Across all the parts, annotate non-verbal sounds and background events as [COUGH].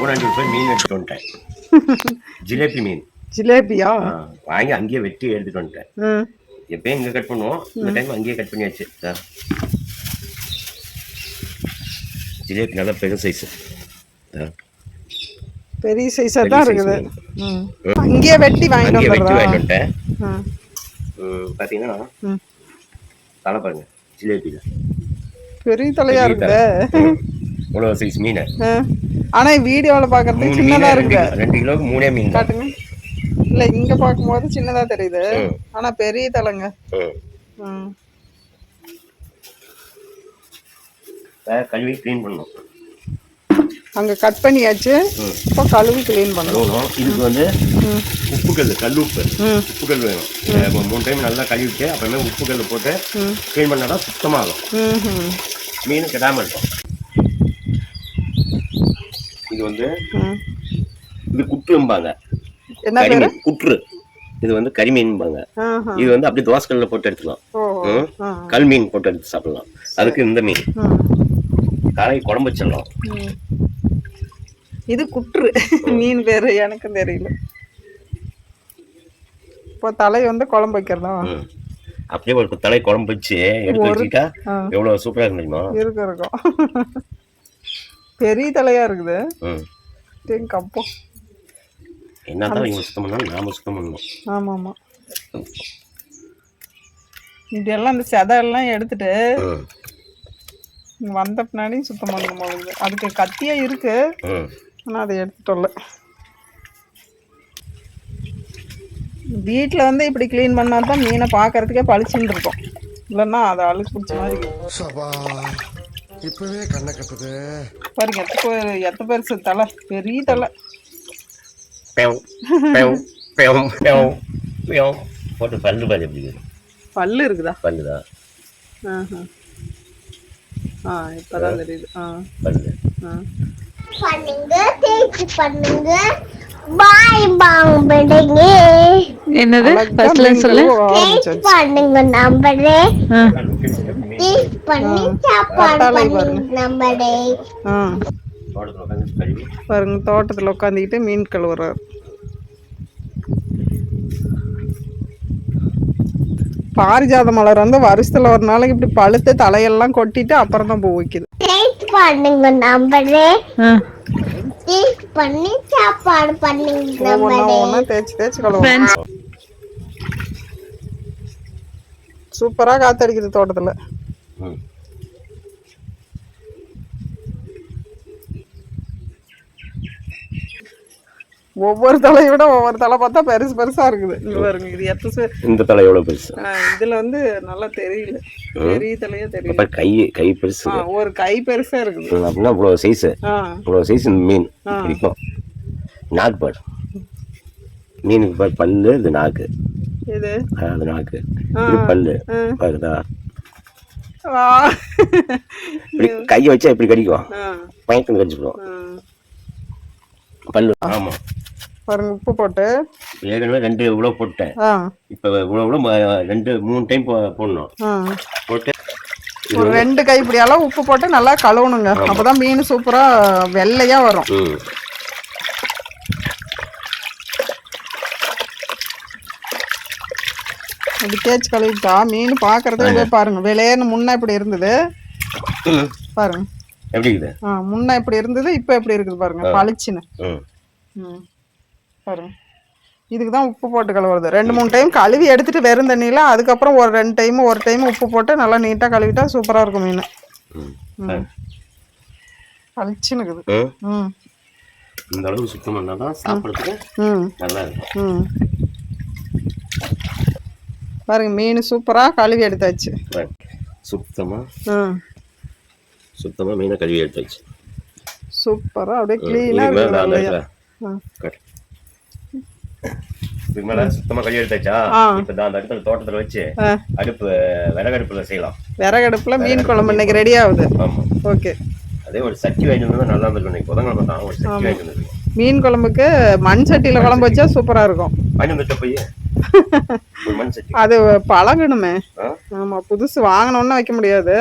பூனாண்டி போய் மீன் எடுத்துட்டு வந்துட்டேன். [LAUGHS] ஜிலேபி மீன். ஜிலேபியா? வாங்கி அங்கேயே வெட்டி எடுத்துட்டு வந்துட்டேன். எப்பயும் இங்கே கட் பண்ணுவோம். இந்த டைம் அங்கேயே கட் பண்ணியாச்சு. ஜிலேபி நல்லா பெரிய சைஸு பெரிய சைஸாக தான் இருக்குது. அங்கேயே வெட்டி வாங்கிட்டு வெட்டி வாங்கிட்டு வந்துட்டேன். பார்த்தீங்கன்னா தலை பாருங்க ஜிலேபியில். பெரிய தலையா இருக்குது. இவ்வளோ சைஸ் மீன். ஆனா வீடியோவில் பார்க்கறதுக்கு மூணு சின்னதா இருக்கு. ரெண்டு கிலோவுக்கு மூணே மீன் காட்டுங்க. இல்ல இங்க பார்க்கும்போது சின்னதா தெரியுது. ஆனா பெரிய தலைங்க. கழுவி க்ளீன் பண்ணணும். அங்க கட் பண்ணியாச்சு. இப்போ கழுவி க்ளீன் பண்ணணும். இதுக்கு வந்து உப்பு கல் கல் உப்பு. உப்பு கல் வேணும். மூணு டைம் நல்லா கழுவிட்டு அப்புறமே உப்பு கல் போட்டு க்ளீன் பண்ணால் தான் சுத்தமாகும். மீன் கெடாமல் இருக்கும். இது வந்து இது குற்றும்பாங்க. கரிமீன் குற்று. இது வந்து கரிமீன்பாங்க. இது வந்து அப்படியே தோசைக்கல்ல போட்டு எடுத்துக்கலாம். கல் மீன் போட்டு எடுத்து சாப்பிடலாம். அதுக்கு இந்த மீன். காலை குழம்பு வச்சிடலாம். இது குற்று. மீன் பேரு எனக்கும் தெரியல. இப்போ தலை வந்து குழம்பு வைக்கிறதா. அப்படியே ஒரு தலை குழம்பு வச்சு எடுத்து வச்சுக்கிட்டா. எவ்வளோ சூப்பராக இருக்கும் தெரியுமா? இருக்கும். பெரிய தலையா இருக்குது. ம். தேங்க அப்போ என்னதான் இவங்க சுத்தம் பண்ணாலும் நாம சுத்தம் பண்ணணும். ஆமா ஆமா இதெல்லாம் இந்த செதெல்லாம் எடுத்துட்டு வந்த பின்னாடி சுத்தம் பண்ணணும் போகுது அதுக்கு கத்தியா இருக்கு. ம். ஆனா அதை எடுத்துட்டோம்ல வீட்டில் வந்து இப்படி க்ளீன் பண்ணா தான் மீனை பார்க்கறதுக்கே பளிச்சுன்னு இருக்கும். இல்லைன்னா அதை அழுக்கு பிடிச்ச மாதிரி இப்பவே கண்ணை கட்டுது. பாருங்க எத்த பேர் எத்த பெருசு தலை? பெரிய தலை. பேவ் பேவ் பேவ் பேவ் பேவ். போட்டு பல்லு பாரு எப்படி இருக்குது பல்லு இருக்குதா? பல்லு தான் ஆஹா. ஆ இப்பதான் தெரியுது. ஆ. பல்லு. ஆ. பண்ணுங்க தேய்ச்சி பண்ணுங்க. பாய் பாம்படுங்க என்னது? ஃபர்ஸ்ட்ல சொல்லு பண்ணுங்க நம்பரே தேய்ச்சி பண்ணி சாப்பாடு பாருங்க. தோட்டத்தில் உட்காந்துக்கிட்டு மீன் கழுவுறாரு. பாரிஜாத மலர் வந்து வருஷத்துல ஒரு நாளைக்கு இப்படி பழுத்து தலையெல்லாம் கொட்டிட்டு அப்புறம் தான் பூ வைக்குது. பண்ணுங்க. தேய்ச்சி பண்ணி சாப்பாடு பண்ணுங்க ஒவ்வொன்றா தேய்ச்சி தேய்ச்சி Friends, சூப்பரா காத்தடிக்குது தோட்டத்துல. ஒவ்வொரு தலையை விட ஒவ்வொரு தலை பார்த்தா பெருசு பெருசா இருக்குது. இங்க பாருங்க இது எத்த சு- இந்த தலை எவ்வளோ பெருசு? இதுல வந்து நல்லா தெரியல. பெரிய தலையா தெரியல. கை கை பெருசு. ஒரு கை பெருசா இருக்குது. அப்படின்னா இவ்வளோ சைஸு ஆ. இவ்வளோ சைஸ் மீன். இருக்கும் நாக்கு பாரு. மீனுக்கு பல்லு இது நாக்கு. இது அது நாக்கு. இது பல்லு. பாருதா. கையை வச்சா இப்படி கடிக்கும். கடிச்சுடும். ஆ. பல்லு. ஆமாம் பாருங்க உப்பு போட்டு. ஏற்கனவே ரெண்டு இவ்வளோ போட்டேன். இப்போ ம- ரெண்டு மூணு டைம் போடணும். போட்டு ஒரு ரெண்டு கைப்பிடி அளவு உப்பு போட்டு நல்லா கழுவணுங்க. அப்பதான் மீன் சூப்பரா வெள்ளையா வரும். இப்படி தேய்ச்சி கழுவிட்டா. மீன் பாக்குறதுக்கு பாருங்க. வெளியேன்னு முன்ன இப்படி இருந்தது. பாருங்க. எப்படி இருக்குது? ஆ முன்ன இப்படி இருந்தது இப்போ எப்படி இருக்குது பாருங்க. பளிச்சுன்னு. ம். பாருங்க. இதுக்கு தான் உப்பு போட்டு கழுவுறது. ரெண்டு மூணு டைம் கழுவி எடுத்துட்டு வெறும் தண்ணியில அதுக்கப்புறம் ஒரு ரெண்டு டைம் ஒரு டைம் உப்பு போட்டு நல்லா நீட்டாக கழுவிட்டா சூப்பரா இருக்கும் மீன். ம். பளிச்சுன்னு இருக்குது ம். இந்த அளவு சுத்தம் பண்ணால் தான் சாப்பிட்றதுக்கு நல்லா இருக்கும். ம். பாருங்க மீன் சூப்பரா கழுவி எடுத்தாச்சு. சுத்தமாக ம் சுத்தமாக மீனை கழுவி எடுத்தாச்சு. சூப்பரா அப்படியே க்ளீனாக இதுக்கு மேலே இருக்குது நான் வெள்ளையா இருக்கிறேன். ம். கட். இதுக்கு மேலே சுத்தமாக கழுவி எடுத்தாச்சா. இப்போ அந்த இடத்துல தோட்டத்தில் வச்சு அடுப்பு விறகடுப்பில் செய்யலாம். விறகடுப்புல மீன் குழம்பு இன்னைக்கு ரெடி ஆகுது ஓகே. அதே ஒரு சட்டி வாங்கிட்டு நல்லா இருந்திருக்கும் இன்னைக்கு. புதன்கிழமை தான். ஒரு சட்டி வாங்கிட்டு மீன் குழம்புக்கு மண் சட்டியில குழம்பு வச்சா சூப்பரா இருக்கும். வாங்கி வந்துட்ட போய் அது பழகணுமே? ஆமா புதுசு வாங்கணும்னு வைக்க முடியாது.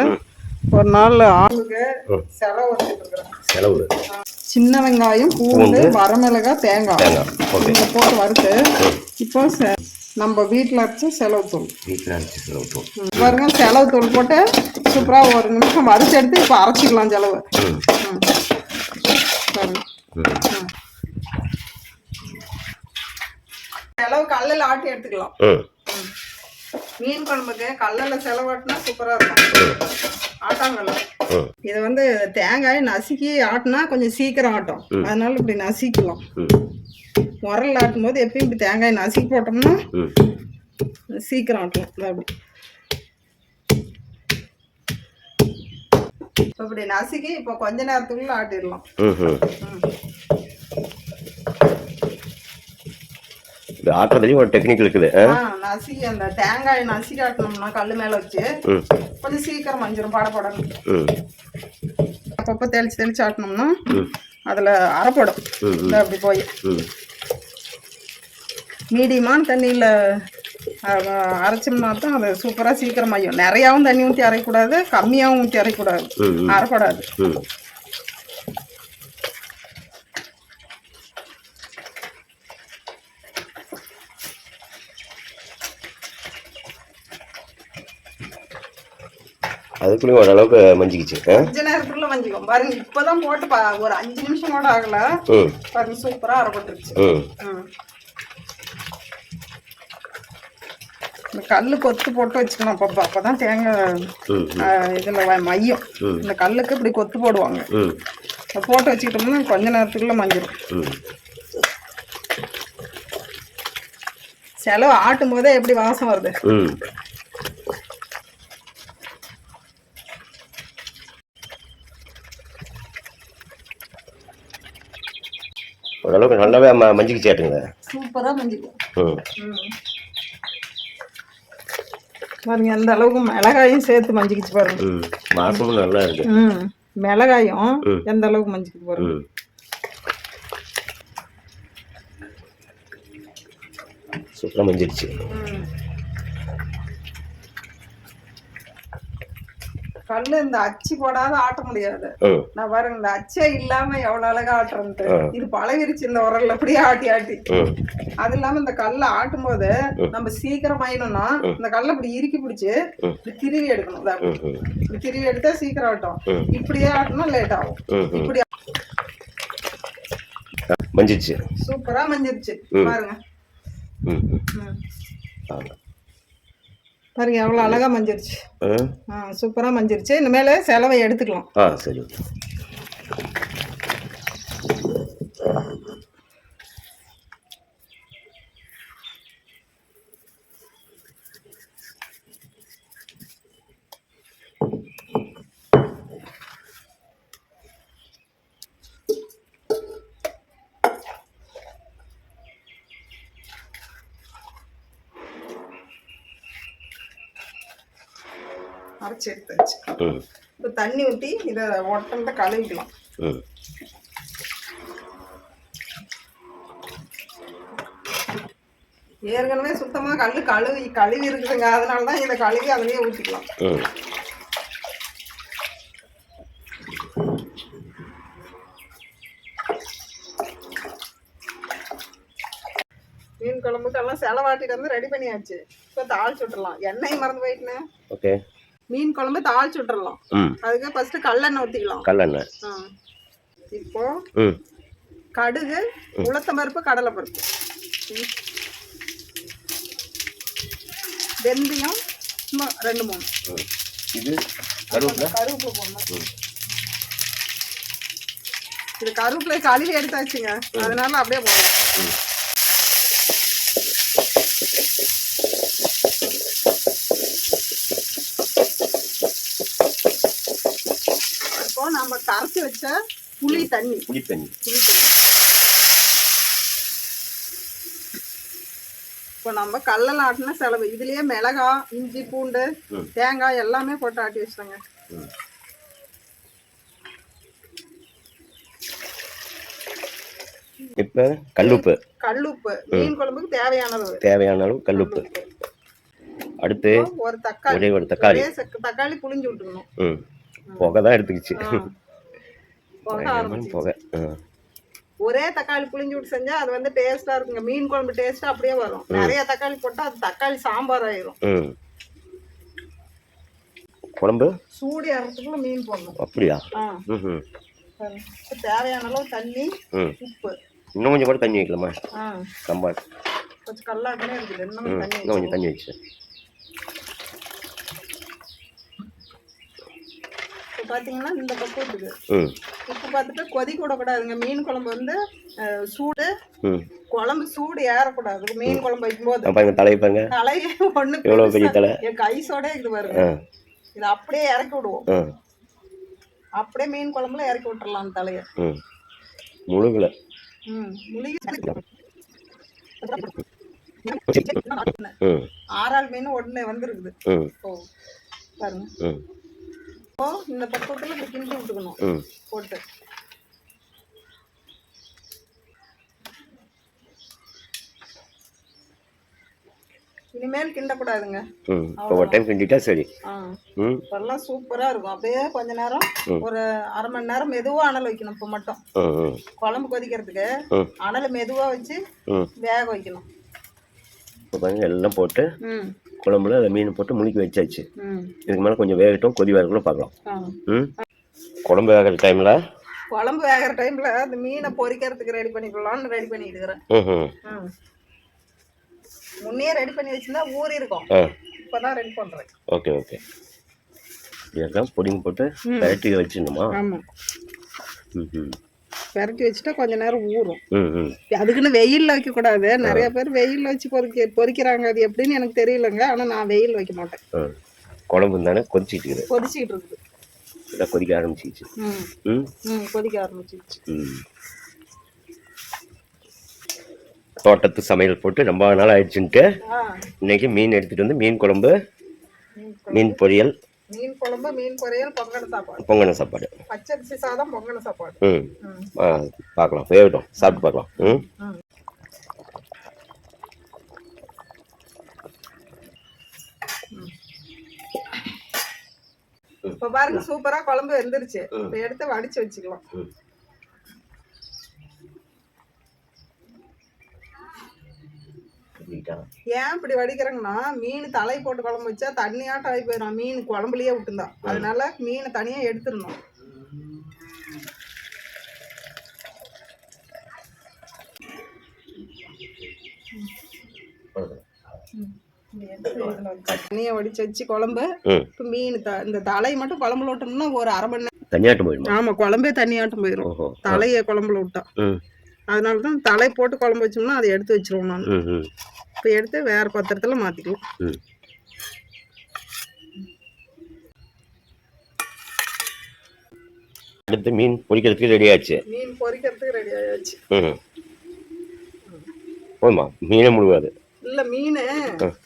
ஒரு நாள். செலவு செலவு. சின்ன வெங்காயம் பூண்டு வரமிளகாய் தேங்காய். போட்டு வறுத்து இப்போ நம்ம வீட்டில் அரைச்ச செலவு தூள். வீட்டில் அரைச்சி செலவுட்டும் ம். பாருங்க செலவு தூள் போட்டு சூப்பராக ஒரு நிமிஷம் வறுத்து எடுத்து இப்போ அரைச்சிக்கலாம் செலவு ம் ம். பாருங்க ம் செலவு கல்லில் ஆட்டி எடுத்துக்கலாம். ம் மீன் குழம்புக்கு கல்லில் செலவாட்டினா சூப்பராக இருக்கும். ஆட்டாங்கல்ல. இதை வந்து தேங்காய் நசுக்கி ஆட்டினா கொஞ்சம் சீக்கிரம் ஆட்டும். அதனால இப்படி நசுக்கலாம் உரல் ஆட்டும் போது எப்பயும் இப்படி தேங்காய் நசுக்கி போட்டோம்னா சீக்கிரம் ஆட்டலாம் அப்படி. இப்போ இப்படி நசுக்கி இப்போ கொஞ்ச நேரத்துக்குள்ள ஆட்டிடலாம் ம் ம் இது ஆட்டுறதுலேயும் ஒரு டெக்னிக் இருக்குது. நசுக்கி அந்த தேங்காய் நசுக்கி ஆட்டினோம்னா கல் மேலே வச்சு கொஞ்சம் சீக்கிரம் மஞ்சிரும் படப்படணும் ம். அப்பப்போ தெளிச்சு தெளிச்சு ஆட்டினோம்னா ம். அதில் அரைப்படும். அப்படி போய். மீடியமான தண்ணியில் அரைச்சோம்னா தான் அது சூப்பராக சீக்கிரம் மையும் நிறையாவும் தண்ணி ஊற்றி அரைக்கூடாது கம்மியாகவும் ஊற்றி அரைக்கூடாது. அரைப்படாது. ம் அதுக்குள்ளேயும் ஓரளவுக்கு மஞ்சிக்கிச்சு. கொஞ்ச நேரத்துக்குள்ள மஞ்சிக்கும். பாருங்க இப்போதான் போட்டு ஒரு அஞ்சு நிமிஷம் கூட ஆகல. பாருங்க சூப்பராக அரைப்பட்டுருச்சு. இந்த கல்லு கொத்து போட்டு வச்சுக்கணும் அப்பப்போ. அப்போ தான் தேங்காய் இதில் மையம். இந்த கல்லுக்கு இப்படி கொத்து போடுவாங்க. போட்டு வச்சுக்கிட்டோம்னா கொஞ்ச நேரத்துக்குள்ள மஞ்சிரும். ம். செலவு ஆட்டும் போதே எப்படி வாசம் வருது? ம் ஓரளவுக்கு நல்லாவே ம மஞ்சிக்கிச்சு ஆட்டுங்க சூப்பராக மஞ்சிக்கும் ம். பாருங்க எந்த அளவுக்கு மிளகாயும் சேர்த்து மஞ்சிக்கிச்சு பாருங்க. ம். வாசமும் நல்லா இருக்கு. ம். மிளகாயும். எந்த அளவுக்கு மஞ்சிக்கிச்சு பாருங்க. சூப்பராக மஞ்சிடுச்சு கல்லு இந்த அச்சு போடாத ஆட்ட முடியாது. நான் பாருங்க இந்த அச்சே இல்லாம எவ்வளவு அழகா ஆட்டுறேன்ட்டு. இது பழகிருச்சு இந்த உரல்ல அப்படியே ஆட்டி ஆட்டி. அது இல்லாம இந்த கல்லை ஆட்டும் போது நம்ம சீக்கிரம் ஆயினோம்னா இந்த கல்லை இப்படி இறுக்கி பிடிச்சு. இப்படி திருவி எடுக்கணும். இப்படி. திருவி எடுத்தா சீக்கிரம் ஆட்டும். இப்படியே ஆட்டினா லேட் ஆகும். இப்படி மஞ்சிடுச்சு சூப்பரா மஞ்சிருச்சு. பாருங்க. பாருங்க எவ்வளவு அழகா மஞ்சிருச்சு. ஆ சூப்பரா மஞ்சிருச்சு. இனிமேல செலவை எடுத்துக்கலாம். ஆ சரி அரைச்சி எடுத்தாச்சு ம் இப்போ தண்ணி ஊற்றி இதை ஒட்டத்தை கழுவிக்கலாம். ஏற்கனவே சுத்தமா கல்லு கழுவி கழுவி இருக்குதுங்க. அதனால தான் இதை கழுவி அதுலயே ஊற்றிக்கலாம் மீன் குழம்புக்கு எல்லாம் செலவாட்டிட்டு வந்து ரெடி பண்ணியாச்சு. இப்போ தாளிச்சு விட்டுறலாம். எண்ணெய் மறந்து போயிட்டுனேன் ஓகே. மீன் குழம்பு தாளிச்சு விட்டுறலாம். அதுக்கு ஃபர்ஸ்ட் கல்லெண்ணெய் ஊற்றிக்கலாம் கல்லெண்ணெய். இப்போ கடுகு உளுத்தம் பருப்பு கடலை பருப்பு. வெந்தயம் சும்மா ரெண்டு மூணு. இது கருவேப்பிலை? கருவேப்பிலை போடணும். இது கருவேப்பிலை கழுவி எடுத்தாச்சுங்க. அதனால அப்படியே போடலாம் இப்போ நம்ம கரைச்சி வச்ச புளி தண்ணி. புளி தண்ணி. புளி தண்ணி. இப்போ நம்ம கல்லல் ஆட்டின செலவு இதுலயே மிளகா இஞ்சி பூண்டு. தேங்காய் எல்லாமே போட்டு ஆட்டி வச்சிட்டோங்க இப்போ கல்லுப்பு. கல்லுப்பு. மீன் குழம்புக்கு தேவையானது. தேவையான அளவு கல்லுப்பு. அடுத்து ஒரு தக்காளி. ஒரே தக்காளி. தக்காளி புளிஞ்சு விட்டுக்கணும். புகை தான் எடுத்துக்கிச்சு. புகை ஒரே தக்காளி புளிஞ்சு விட்டு செஞ்சா அது வந்து டேஸ்டா இருக்குங்க. மீன் குழம்பு டேஸ்டா அப்படியே வரும். நிறைய தக்காளி போட்டா அது தக்காளி சாம்பார் ஆயிரும். குழம்பு? சூடு இறத்துக்குள்ள மீன் போடணும். அப்படியா? தேவையான அளவு தண்ணி உப்பு. இன்னும் கொஞ்சம் கூட தண்ணி வைக்கலாமா? சாம்பார் கொஞ்சம் கல்லாட்டமே இருக்குது. இன்னும் கொஞ்சம் தண்ணி வச்சு பார்த்தீங்கன்னா இந்த ம். உப்பு பார்த்துட்டு கொதிக்க விடக்கூடாதுங்க மீன் குழம்பு வந்து சூடு குழம்பு சூடு ஏறக்கூடாது. மீன் குழம்பு வைக்கும்போது. பாருங்க தலை பாருங்க. தலையே ஒண்ணு எவ்வளோ பெரிய தலை? என் கைசோட இது பாருங்க. ஆ. இது அப்படியே இறக்கி விடுவோம். அப்படியே மீன் குழம்புல இறக்கி விட்டுறலாம் தலைய. முழுகல. ஆறாள் மீன் உடனே வந்துருக்குது. பாருங்க. இந்த பக்கத்துல இப்படி கிண்டி விட்டுக்கணும். போட்டு. இனிமேல் கிண்டக்கூடாதுங்க. இப்போ ஒரு டைம் கிண்டிட்டா சரி. இப்பெல்லாம் சூப்பரா இருக்கும். அப்படியே கொஞ்ச நேரம் ஒரு அரை மணி நேரம் மெதுவா அனல் வைக்கணும் இப்போ மட்டும். குழம்பு கொதிக்கிறதுக்கு. அனல் மெதுவா வச்சு வேக வைக்கணும். இப்போ எல்லாம் போட்டு குழம்புல அந்த மீன் போட்டு முழுக்கி வச்சாச்சு. இதுக்கு மேலே கொஞ்சம் வேகட்டும் கொதி வரக்குள்ள பார்க்கலாம். ம்? குழம்பு வேகிற டைமில் குழம்பு வேகிற டைம்ல அந்த மீனை பொரிக்கிறதுக்கு ரெடி பண்ணிக்கலாம்னு ரெடி பண்ணிட்டு இருக்கிறேன் முன்னே ரெடி பண்ணி வச்சிருந்தா ஊறி இருக்கும். ஆ. இப்பதான் ரெடி பண்றேன். Okay okay. இதெல்லாம் பொடிங்க போட்டு பரட்டி வச்சிடணுமா? ஆமா. ம் ம் பெரட்டி வச்சுட்டா கொஞ்ச நேரம் ஊறும். அதுக்குன்னு வெயில்ல வைக்க கூடாது. நிறைய பேர் வெயில்ல வச்சு பொறிக்க பொரிக்கிறாங்க அது எப்படின்னு எனக்கு தெரியலங்க. ஆனா நான் வெயில் வைக்க மாட்டேன். குழம்பு தானே கொதிச்சிட்டு இருக்குது கொதிச்சிட்டு இருக்குது. எல்லாம் கொதிக்க ஆரம்பிச்சிச்சு ம். கொதிக்க ஆரம்பிச்சிருச்சு. ம். தோட்டத்து சமையல் போட்டு ரொம்ப நாள் ஆயிடுச்சுன்ட்டு இன்னைக்கு மீன் எடுத்துட்டு வந்து மீன் குழம்பு மீன் பொரியல் மீன் குழம்பு மீன் பொரியல் பொங்கல் சாப்பாடு. பொங்கன சாப்பாடு. பச்சரிசி சாதம் பொங்கல் சாப்பாடு. ம். பார்க்கலாம். வேகட்டும். சாப்பிட்டு பார்க்கலாம். ம். இப்ப பாருங்க சூப்பரா குழம்பு வெந்துருச்சு. இப்ப எடுத்து வடிச்சு வச்சுக்கலாம். ம். ஏன் இப்படி வடிக்கிறேங்கன்னா மீன் தலை போட்டு குழம்பு வச்சா தண்ணியாட்டம் ஆகி போயிடும். மீன் குழம்புலயே விட்டுருந்தா அதனால மீனை தனியா எடுத்துடணும். தண்ணியை வடிச்சு வச்சு குழம்பு. இப்போ மீன் த இந்த தலையை மட்டும் குழம்புல விட்டோம்னா ஒரு அரை மணி நேரம் தனியாட்டம் போயிடுமா ஆமா குழம்பே தண்ணியாட்டம் போயிடும் தலையை குழம்புல விட்டா. ம் அதனால தான் தலை போட்டு குழம்பு வச்சோம்னா அதை எடுத்து வச்சிருவோம் நான் இப்போ எடுத்து வேற பாத்திரத்துல மாத்திக்கலாம். ம். அடுத்து மீன் பொரிக்கிறதுக்கு ரெடி ஆச்சு. மீன் பொரிக்கிறதுக்கு ரெடி ஆயாச்சு. போதுமா? மீனே முழுகாது. இல்ல மீன்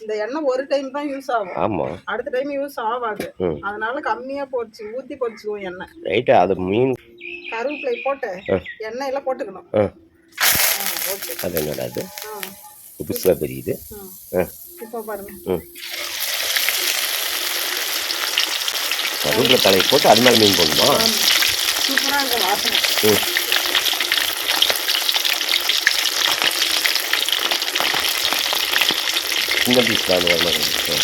இந்த எண்ணெய் ஒரு டைம் தான் யூஸ் ஆகும். ஆமாம் அடுத்த டைம் யூஸ் ஆகாது. அதனால கம்மியா பொரிச்சு ஊத்தி பொரிச்சுக்குவோம் எண்ணெய். ரைட்டா அது மீன். கருவேப்பிலை போட்டு ஆ. எண்ணெயில போட்டுக்கணும். அது என்னடா அது புதுசாக தெரியுது. ம். ஆ. கருவேப்பிலை தலையை போட்டு அது மேலே மீன் போடணுமா? வாசனை. ம். சின்ன பீஸ் தான் வர மாதிரி இருக்கு.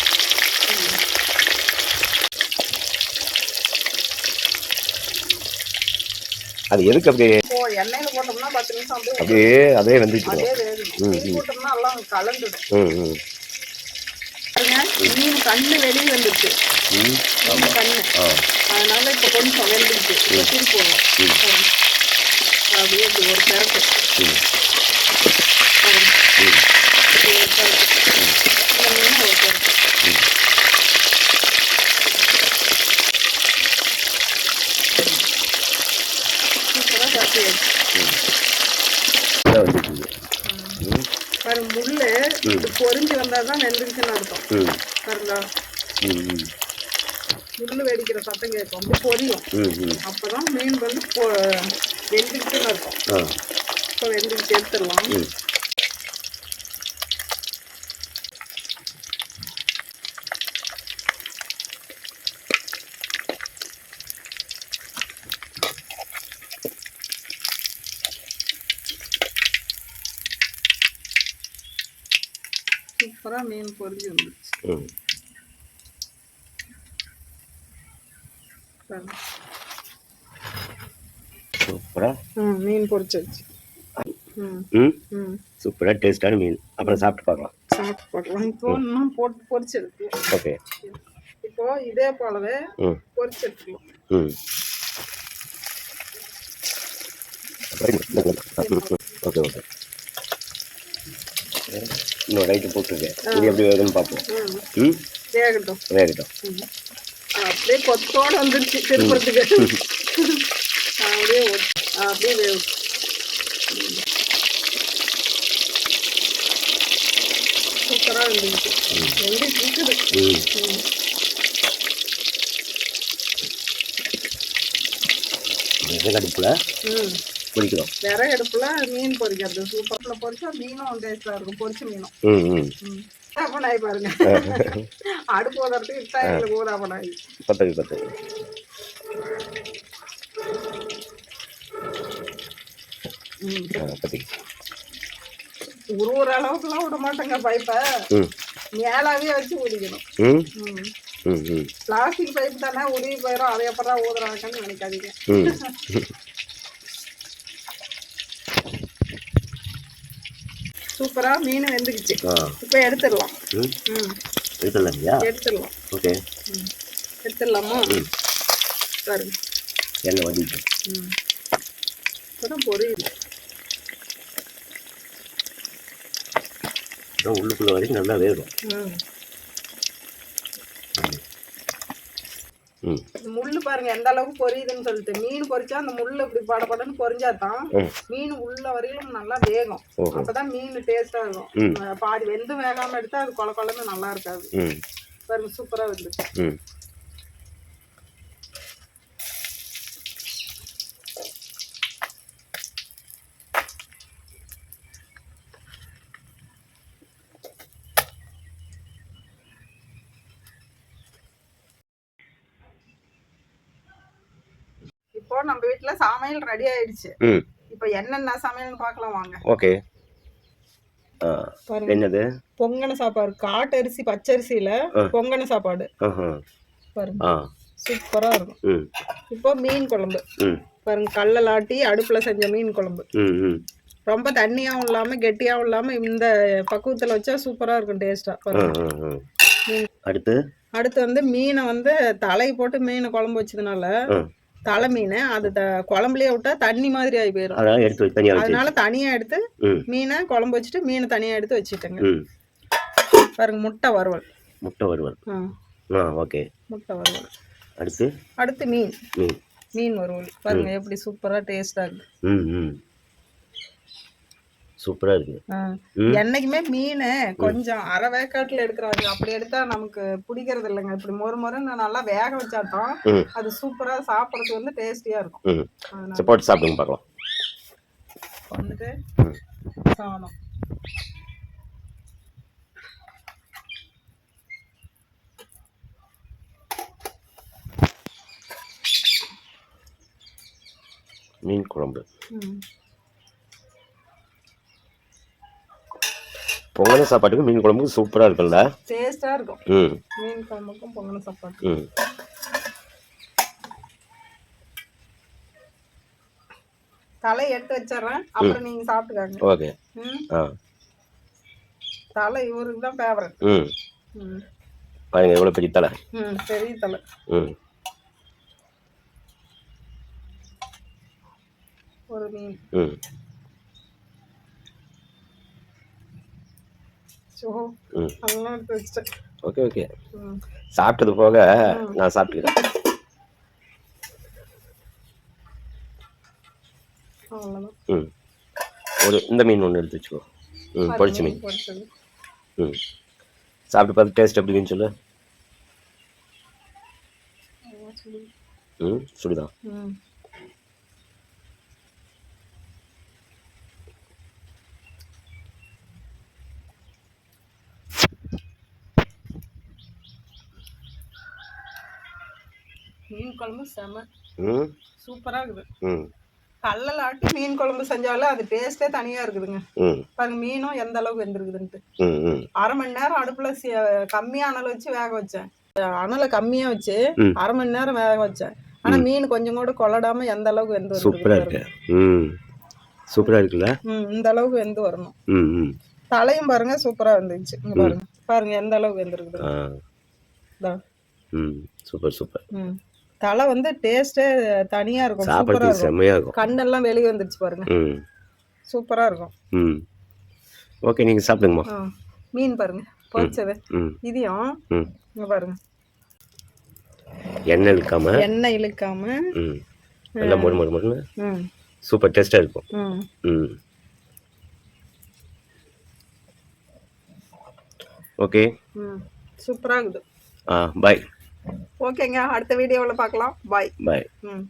அது எதுக்கு அப்படியே எண்ணெயில போட்டோம்னா பத்து நிமிஷம் அப்படியே அப்படியே அதே அதே வேகும் மீன் போட்டோம்னா எல்லாம் கலந்துடும். ம் ம். பாருங்க மீன் கண்ணு வெளியே வந்துருச்சு மீன்? கண்ணு. அதனால இப்போ கொஞ்சம் வெந்துருச்சு இப்போ திருப்போம் அப்படியே ஒரு இப்படி ஒரு பெரட்டு. இந்த மீன் ஒரு பெரட்டு. சூப்பரா கட்டி வச்சு இதான் வந்துட்டு ம் பாருங்க பொரிஞ்சு வந்தால் தான் வெந்துருச்சுன்னு அர்த்தம் ம். பாருங்க ம் ம். முள்ளு வெடிக்கிற சத்தம் கேட்கும். பொரியும். அப்பதான் மீன் வந்து வெந்துருச்சுன்னு அர்த்தம் இப்போ வெந்துருச்சு எடுத்துடலாம். சூப்பராக மீன் ம். பாருங்க. சூப்பராக ம் மீன் பொரிச்சாச்சு ம். ம். ம். சூப்பராக டேஸ்டான மீன். அப்புறம் சாப்பிட்டு பார்க்கலாம். சாப்பிட்டு பார்க்கலாம். இப்போ இன்னும் போட்டு பொரிச்சு எடுக்கலாம் ஓகே. இப்போ இதே போலவே ம். பொரிச்சு எடுத்துக்கலாம் ம் ஓகே ஓகே. இன்னும் ரைட்டு போட்டிருக்கேன். இது எப்படி வேகுதுன்னு பார்ப்போம். ம்? வேகட்டும். வேகட்டும். அப்படியே கொத்தோட வந்துருச்சு திருப்பறதுக்கு. அப்படியே அப்படியே வேகும் சூப்பராக இருந்துச்சு எங்கே இருக்குது. ம். ம். விறகடுப்பில் ம் பிடிக்கிறோம் விறகு அடுப்புல மீன் பொரிக்கிறது சூப்பரில் பொரிச்சா மீனும் டேஸ்ட்டாக இருக்கும். பொரிச்ச மீனும். ம் ம். ம். அப்பனாய் பாருங்க. [LAUGHS] அடுப்பு போடுறதுக்கு இட்டா எங்களுக்கு ஊர் அப்பனாய் பத்தவி பத்தவி ம். பத்தி உருவுற அளவுக்குலாம் விட மாட்டேங்க பைப்பை. மேலாவே வச்சு ஊதிக்கணும். பிளாஸ்டிக் பைப் தானே உருவி போயிடும் அதை எப்படா ஊதுறாங்கன்னு நினைக்காதீங்க. [LAUGHS] ம் சூப்பரா மீன் வெந்துக்குச்சு இப்போ எடுத்துடலாம். ம். எடுத்துடலாம் எடுத்துடலாம். ஓகே. எடுத்துடலாமா? பாருங்க. எண்ணெய் வடிட்டு ம். இப்போதான் அப்புறம் உள்ளுக்குள்ள வரைக்கும் நல்லா வேகும். ம். இந்த முள்ளு பாருங்க எந்த அளவுக்கு பொரியுதுன்னு சொல்லிட்டு. மீன் பொரிச்சா அந்த முள்ளு இப்படி படபடன்னு பொரிஞ்சாதான் ம். மீன் உள்ள வரையிலும் நல்லா வேகும். அப்பதான் மீன் டேஸ்டா இருக்கும். பாதி வெந்து வேகாம எடுத்தா அது கொல கொலன்னு நல்லா இருக்காது. பாருங்க சூப்பரா வந்துச்சு ம் இப்போ நம்ம வீட்ல சமையல் ரெடி ஆயிடுச்சு. இப்போ என்னென்ன சமையல்னு பார்க்கலாம் வாங்க. ஓகே. என்னது? பொங்கன சாப்பாடு. காட்டரிசி பச்சரிசியில. பொங்கன சாப்பாடு. பாருங்க. சூப்பரா இருக்கும். இப்போ மீன் குழம்பு. பாருங்க கல்லில் ஆட்டி அடுப்புல செஞ்ச மீன் குழம்பு. ரொம்ப தண்ணியாவும் இல்லாம கெட்டியாவும் இல்லாம இந்த பக்குவத்துல வச்சா சூப்பரா இருக்கும் டேஸ்டா அடுத்து? அடுத்து வந்து மீனை வந்து தலை போட்டு மீனை குழம்பு வச்சதுனால தலை மீன் அது குழம்புலயே விட்டா தண்ணி மாதிரி ஆகி போயிடும் அதனால தனியா எடுத்து மீனை குழம்பு வச்சுட்டு மீனை தனியா எடுத்து வச்சுட்டேங்க பாருங்க முட்டை வறுவல். முட்டை வறுவல். ஓகே. முட்டை வறுவல். அடுத்து? அடுத்து மீன். மீன். மீன் வறுவல். பாருங்க எப்படி சூப்பரா டேஸ்டா இருக்கு. ஆ. ம். என்னைக்குமே மீன் கொஞ்சம் அரை வேக்காட்டுல எடுக்கிறாங்க அப்படி எடுத்தா நமக்கு பிடிக்கிறது இல்லைங்க. இப்படி மொறு மொறுன்னு நல்லா வேக வச்சாதான் ம். அது சூப்பரா சாப்பிட்றதுக்கு வந்து டேஸ்டியா இருக்கும். போட்டு சாப்பிடுங்க பார்க்கலாம். வந்துட்டு சாதம். மீன் குழம்பு. பொங்கல் சாப்பாட்டுக்கு மீன் குழம்புக்கு சூப்பராக இருக்கும்ல டேஸ்டா இருக்கும். ம். மீன் குழம்புக்கும் பொங்கல் சாப்பாடு ம். தலை எடுத்து வச்சிடுறேன். அப்புறம் நீங்க சாப்பிட்டுக்காங்க. ஓகே. ம். ஆ. தலை இவருக்கு தான் ஃபேவரட் ம். ம். பாருங்க எவ்வளோ பெரிய தலை. ம் பெரிய தலை. ம். ஒரு மீன். ம். நல்லா ஓகே ஓகே. சாப்பிட்டது போக நான் சாப்பிட்டுக்கிறேன். ம். ஒரு இந்த மீன் ஒன்று எடுத்து வச்சுக்கோ. ம் பொரிச்ச மீன் ம். சாப்பிட்டு பார்த்து டேஸ்ட் எப்படி இருக்குன்னு சொல்லு. ம் சுடிதான். குழம்பு செம. ம். சூப்பராக இருக்குது. கல்லில் ஆட்டி மீன் குழம்பு செஞ்சாலும் அது டேஸ்ட்டே தனியாக இருக்குதுங்க. ம். பாருங்க மீனும் எந்த அளவுக்கு வெந்திருக்குதுன்ட்டு. ம் ம். அரை மணி நேரம் அடுப்பில் கம்மியாக அனல் வச்சு வேக வச்சேன். அனலை கம்மியாக வச்சு. அரை மணி நேரம் வேக வச்சேன். ஆனால் மீன் கொஞ்சம் கூட கொள்ளடாம எந்த அளவுக்கு வெந்து வந்துருக்கு இருக்கு. ம். சூப்பராக இருக்குல்ல? ம் இந்த அளவுக்கு வெந்து வரணும். ம் ம். தலையும் பாருங்க சூப்பரா வந்துச்சு பாருங்க. பாருங்க எந்த அளவுக்கு வெந்திருக்குது சூப்பர் சூப்பர். ம். தலை வந்து டேஸ்டே தனியா இருக்கும். சூப்பரா சாப்பிட்றதுக்கு இருக்கும். செம்மையாக இருக்கும். கண்ணெல்லாம் வெளியே வந்துருச்சு பாருங்க. ம். சூப்பரா இருக்கும். ம். ஓகே நீங்கள் சாப்பிடுங்கம்மா. ஆ மீன் பாருங்க. பொரிச்சது. ம் இதையும் ம். இங்க பாருங்க. எண்ணெய் இழுக்காம? எண்ணெய் இழுக்காம. ம். நல்லா மொறு மொறு மொறுன்னு? ம். சூப்பர் டேஸ்ட்டாக இருக்கும். ம் ம். ஓகே. ம். சூப்பரா இருக்குது. ஆ பாய் ஓகேங்க அடுத்த வீடியோவில் பார்க்கலாம். பாய் பாய் ம்.